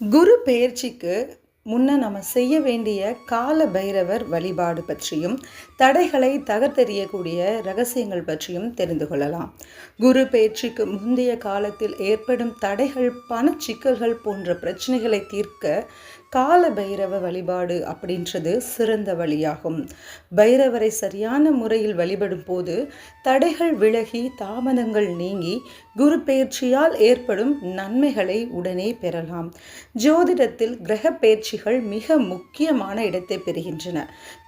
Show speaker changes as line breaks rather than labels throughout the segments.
குரு பெயர்ச்சிக்கு முன்ன நம்ம செய்ய வேண்டிய கால பைரவர் வழிபாடு பற்றியும் தடைகளை தகர்த்தெறியக்கூடிய ரகசியங்கள் பற்றியும் தெரிந்து கொள்ளலாம். குரு பெயர்ச்சிக்கு முந்தைய காலத்தில் ஏற்படும் தடைகள் பண சிக்கல்கள் போன்ற பிரச்சனைகளை தீர்க்க கால பைரவ வழிபாடு அப்படின்றது சிறந்த வழியாகும். பைரவரை சரியான முறையில் வழிபடும் போது தடைகள் விலகி தாமதங்கள் நீங்கி குரு பயிற்சியால் ஏற்படும் நன்மைகளை உடனே பெறலாம். ஜோதிடத்தில் கிரக பயிற்சிகள் மிக முக்கியமான இடத்தை பெறுகின்றன.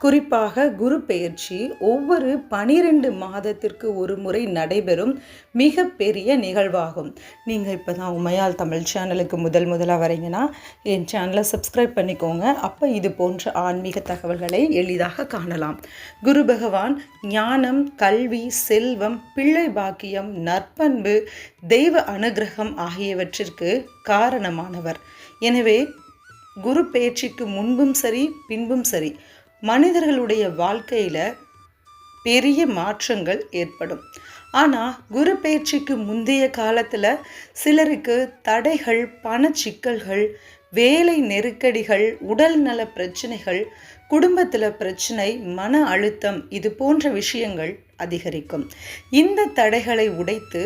குறிப்பாக குரு பயிற்சி ஒவ்வொரு பனிரெண்டு மாதத்திற்கு ஒரு முறை நடைபெறும் மிக பெரிய நிகழ்வாகும். நீங்கள் இப்போ தான் உமையால் தமிழ் சேனலுக்கு முதல் முதலாக வரீங்கன்னா என் சேனலை சப்ஸ்கிரைப் பண்ணிக்கோங்க. அப்போ இது போன்ற ஆன்மீக தகவல்களை எளிதாக காணலாம். குரு பகவான் ஞானம் கல்வி செல்வம் பிள்ளை பாக்கியம் நற்பண்பு தெய்வ அனுகிரகம் ஆகியவற்றிற்கு காரணமானவர். எனவே குரு பேச்சுக்கு முன்பும் சரி பின்பும் சரி. மனிதர்களுடைய வாழ்க்கையில் பெரிய மாற்றங்கள் ஏற்படும். ஆனால் குரு பயிற்சிக்கு முந்தைய காலத்தில் சிலருக்கு தடைகள் பண சிக்கல்கள் வேலை நெருக்கடிகள் உடல் நல பிரச்சனைகள் குடும்பத்தில் பிரச்சனை மன அழுத்தம் இது போன்ற விஷயங்கள் அதிகரிக்கும். இந்த தடைகளை உடைத்து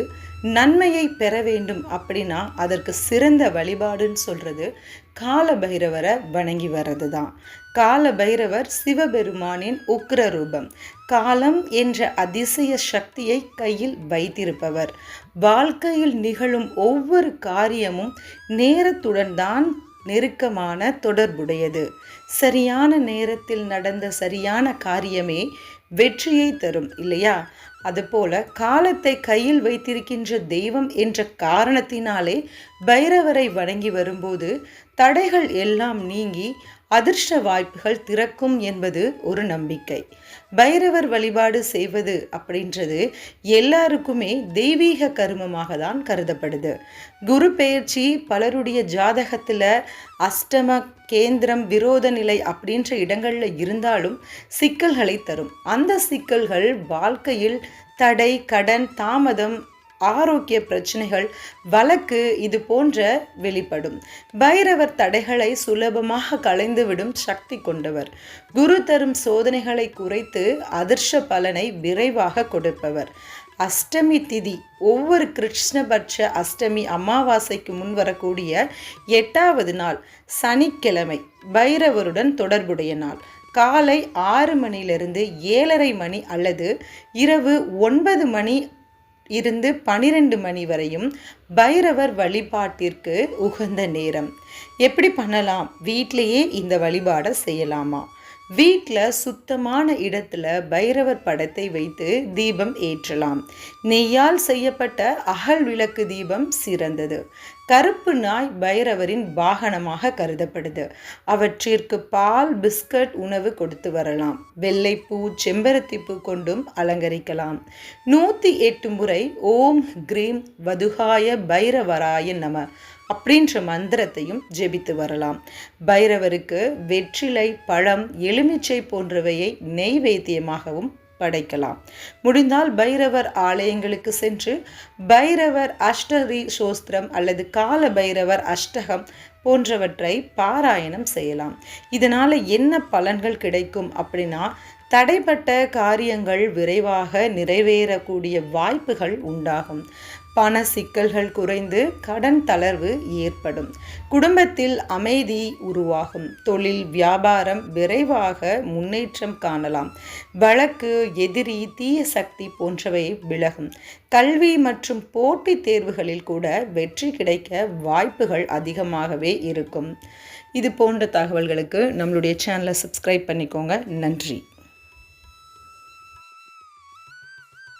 நன்மையை பெற வேண்டும் அப்படின்னா அதற்கு சிறந்த வழிபாடுன்னு சொல்கிறது கால பைரவரை வணங்கி வர்றது தான் கால பைரவர் சிவபெருமானின் உக்ர ரூபம். காலம் என்ற அதிசய சக்தியை கையில் வைத்திருப்பவர். வாழ்க்கையில் நிகழும் ஒவ்வொரு காரியமும் நேரத்துடன் தான் நெருக்கமான தொடர்புடையது. சரியான நேரத்தில் நடந்த சரியான காரியமே வெற்றியை தரும் இல்லையா? அதுபோல காலத்தை கையில் வைத்திருக்கின்ற தெய்வம் என்ற காரணத்தினாலே பைரவரை வணங்கி வரும்போது தடைகள் எல்லாம் நீங்கி அதிர்ஷ்ட வாய்ப்புகள் திறக்கும் என்பது ஒரு நம்பிக்கை. பைரவர் வழிபாடு செய்வது அப்படின்றது எல்லாருக்குமே தெய்வீக கருமமாக தான் கருதப்படுது. குரு பெயர்ச்சி பலருடைய ஜாதகத்தில் அஷ்டம கேந்திரம் விரோத நிலை அப்படின்ற இடங்களில் இருந்தாலும் சிக்கல்களை தரும். அந்த சிக்கல்கள் வாழ்க்கையில் தடை கடன் தாமதம் ஆரோக்கிய பிரச்சனைகள் வழக்கு இது போன்ற வெளிப்படும். பைரவர் தடைகளை சுலபமாக களைந்துவிடும் சக்தி கொண்டவர். குரு தரும் சோதனைகளை குறைத்து அதிர்ஷ பலனை விரைவாக கொடுப்பவர். அஷ்டமி திதி ஒவ்வொரு கிருஷ்ணபட்ச அஷ்டமி அமாவாசைக்கு முன் வரக்கூடிய எட்டாவது நாள் சனிக்கிழமை பைரவருடன் தொடர்புடைய நாள். காலை ஆறு மணியிலிருந்து ஏழரை மணி அல்லது இரவு ஒன்பது மணி இருந்து பனிரெண்டு மணி வரையும் பைரவர் வழிபாட்டிற்கு உகந்த நேரம். எப்படி பண்ணலாம்? வீட்டிலையே இந்த வழிபாடை செய்யலாமா? வீட்டில் சுத்தமான இடத்துல பைரவர் படத்தை வைத்து தீபம் ஏற்றலாம். நெய்யால் செய்யப்பட்ட அகல் விளக்கு தீபம் சிறந்தது. கருப்பு நாய் பைரவரின் வாகனமாக கருதப்படுது. அவற்றிற்கு பால் பிஸ்கட் உணவு கொடுத்து வரலாம். வெள்ளைப்பூ செம்பருத்திப்பூ கொண்டும் அலங்கரிக்கலாம். நூற்றி எட்டு முறை ஓம் கிரீம் வதுகாய பைரவராய நம அப்படின்ற மந்திரத்தையும் ஜெபித்து வரலாம். பைரவருக்கு வெற்றிலை பழம் எலுமிச்சை போன்றவையை நெய்வேத்தியமாகவும் படைக்கலாம். முடிந்தால் பைரவர் ஆலயங்களுக்கு சென்று பைரவர் அஷ்டரி சோஸ்திரம் அல்லது கால பைரவர் அஷ்டகம் போன்றவற்றை பாராயணம் செய்யலாம். இதனால் என்ன பலன்கள் கிடைக்கும் அப்படின்னா தடைப்பட்ட காரியங்கள் விரைவாக நிறைவேறக்கூடிய வாய்ப்புகள் உண்டாகும். பண சிக்கல்கள் குறைந்து கடன் தளர்வு ஏற்படும். குடும்பத்தில் அமைதி உருவாகும். தொழில் வியாபாரம் விரைவாக முன்னேற்றம் காணலாம். வழக்கு எதிரி தீய சக்தி போன்றவை விலகும். கல்வி மற்றும் போட்டித் தேர்வுகளில் கூட வெற்றி கிடைக்க வாய்ப்புகள் அதிகமாகவே இருக்கும். இது போன்ற தகவல்களுக்கு நம்மளுடைய சேனலை சப்ஸ்கிரைப் பண்ணிக்கோங்க. நன்றி.